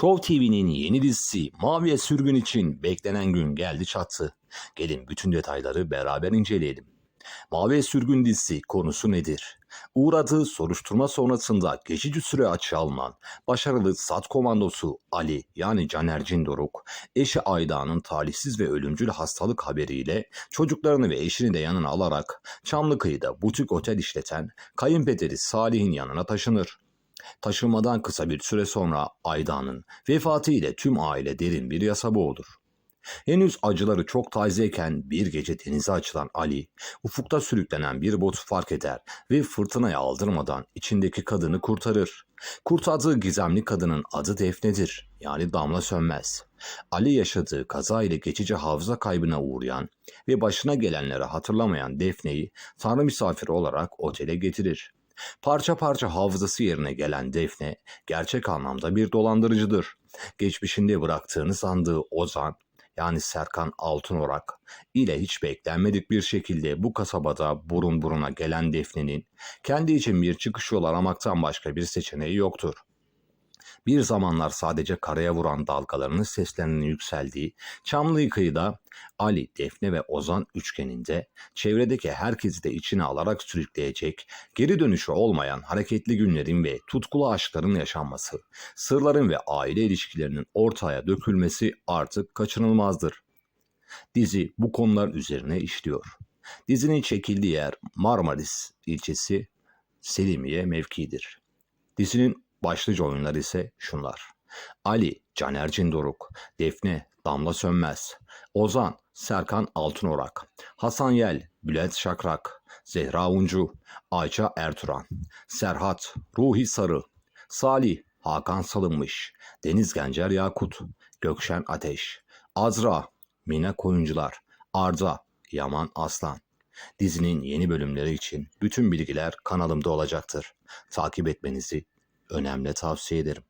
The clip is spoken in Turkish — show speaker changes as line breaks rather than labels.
Show TV'nin yeni dizisi Maviye Sürgün için beklenen gün geldi çattı. Gelin bütün detayları beraber inceleyelim. Maviye Sürgün dizisi konusu nedir? Uğradığı soruşturma sonrasında geçici süre açığa alınan başarılı SAT komandosu Ali yani Caner Cindoruk, eşi Ayda'nın talihsiz ve ölümcül hastalık haberiyle çocuklarını ve eşini de yanına alarak Çamlıkıyı'da butik otel işleten kayınpederi Salih'in yanına taşınır. Taşınmadan kısa bir süre sonra Ayda'nın vefatı ile tüm aile derin bir yasa boğulur. Henüz acıları çok tazeyken bir gece denize açılan Ali, ufukta sürüklenen bir botu fark eder ve fırtınaya aldırmadan içindeki kadını kurtarır. Kurtardığı gizemli kadının adı Defne'dir, yani Damla Sönmez. Ali yaşadığı kaza ile geçici hafıza kaybına uğrayan ve başına gelenleri hatırlamayan Defne'yi tanrı misafiri olarak otele getirir. Parça parça hafızası yerine gelen Defne gerçek anlamda bir dolandırıcıdır. Geçmişinde bıraktığını sandığı Ozan yani Serkan Altınorak ile hiç beklenmedik bir şekilde bu kasabada burun buruna gelen Defne'nin kendi için bir çıkış yolu aramaktan başka bir seçeneği yoktur. Bir zamanlar sadece karaya vuran dalgalarının seslerinin yükseldiği Çamlı kıyıda Ali, Defne ve Ozan üçgeninde çevredeki herkesi de içine alarak sürükleyecek, geri dönüşü olmayan hareketli günlerin ve tutkulu aşkların yaşanması, sırların ve aile ilişkilerinin ortaya dökülmesi artık kaçınılmazdır. Dizi bu konular üzerine işliyor. Dizinin çekildiği yer Marmaris ilçesi Selimiye mevkiidir. Dizinin başlıca oyunları ise şunlar. Ali, Caner Cindoruk, Defne, Damla Sönmez, Ozan, Serkan Altınorak, Hasan Yel, Bülent Şakrak, Zehra Uncu, Ayça Ertuğran, Serhat, Ruhi Sarı, Salih, Hakan Salınmış, Deniz Gencer Yakut, Gökşen Ateş, Azra, Mine Koyuncular, Arda, Yaman Aslan. Dizinin yeni bölümleri için bütün bilgiler kanalımda olacaktır. Takip etmenizi önemli tavsiye ederim.